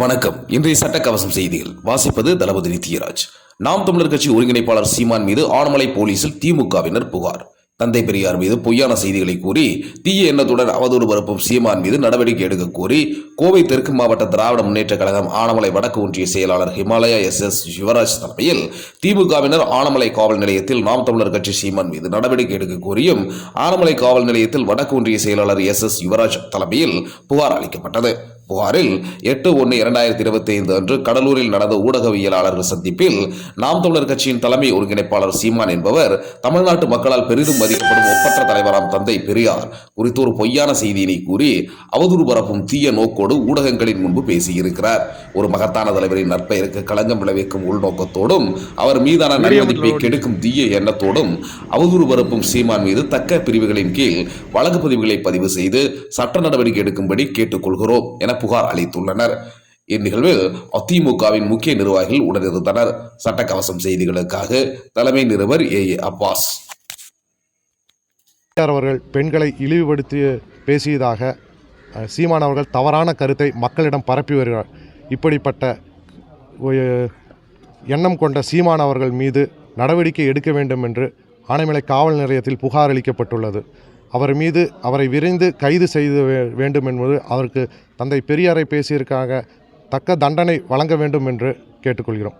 வணக்கம். இன்றைய சட்டக்கவசம் செய்திகள். வாசிப்பது தளபதி நித்யராஜ். நாம் தமிழர் கட்சி ஒருங்கிணைப்பாளர் சீமான் மீது ஆனமலை போலீசில் திமுகவினர் புகார். தந்தை பெரியார் மீது பொய்யான செய்திகளை கூறி தீய எண்ணத்துடன் அவதூறு பரப்பும் சீமான் மீது நடவடிக்கை எடுக்க கோரி கோவை தெற்கு மாவட்ட திராவிட முன்னேற்ற கழகம் ஆனமலை வடக்கு ஒன்றிய செயலாளர் ஹிமாலயா எஸ். எஸ். சிவராஜ் தலைமையில் திமுகவினர் ஆனமலை காவல் நிலையத்தில் நாம் தமிழர் கட்சி சீமான் மீது நடவடிக்கை எடுக்க கோரியும் ஆனமலை காவல் நிலையத்தில் வடக்கு ஒன்றிய செயலாளர் எஸ். எஸ். யுவராஜ் தலைமையில் புகார் அளிக்கப்பட்டது. புகாரில் எட்டு ஒன்று இரண்டாயிரத்தி இருபத்தி ஐந்து அன்று கடலூரில் நடந்த ஊடகவியலாளர்கள் சந்திப்பில் நாம் தமிழர் கட்சியின் தலைமை ஒருங்கிணைப்பாளர் சீமான் என்பவர் தமிழ்நாட்டு மக்களால் பெரிதும் மதிக்கப்படும் ஒப்பற்ற தலைவராம் தந்தை பெரியார் குறித்து ஒரு பொய்யான செய்தியினை கூறி அவதூறு பரப்பும் தீய நோக்கோடு ஊடகங்களின் முன்பு பேசியிருக்கிறார். ஒரு மகத்தான தலைவரின் நற்பெயருக்கு களங்கம் விளைவிக்கும் உள்நோக்கத்தோடும் அவர் மீதான நன்மதிப்பை கெடுக்கும் தீய எண்ணத்தோடும் அவதூறு பரப்பும் சீமான் மீது தக்க பிரிவுகளின் கீழ் வழக்கு பதிவுகளை பதிவு செய்து சட்ட நடவடிக்கை எடுக்கும்படி கேட்டுக்கொள்கிறோம் என புகார் அளித்துள்ளனர். இந்நிகழ்வில் அதிமுகவின் முக்கிய நிர்வாகிகள் உடனிருந்தனர். சட்டக்கவசம் செய்திகளுக்காக தலைமை நிருபர் ஏ. ஏ. அப்பாஸ். அவர்கள் பெண்களை இழிவுபடுத்தி பேசியதாக சீமான் அவர்கள் தவறான கருத்தை மக்களிடம் பரப்பி வருகிறார். இப்படிப்பட்ட எண்ணம் கொண்ட சீமான் அவர்கள் மீது நடவடிக்கை எடுக்க வேண்டும் என்று ஆனைமலை காவல் நிலையத்தில் புகார் அளிக்கப்பட்டுள்ளது. அவர் மீது அவரை விரைந்து கைது செய்து வேண்டும் என்பது அவருக்கு தந்தை பெரியாரை பேசியிருக்காக தக்க தண்டனை வழங்க வேண்டும் என்று கேட்டுக்கொள்கிறோம்.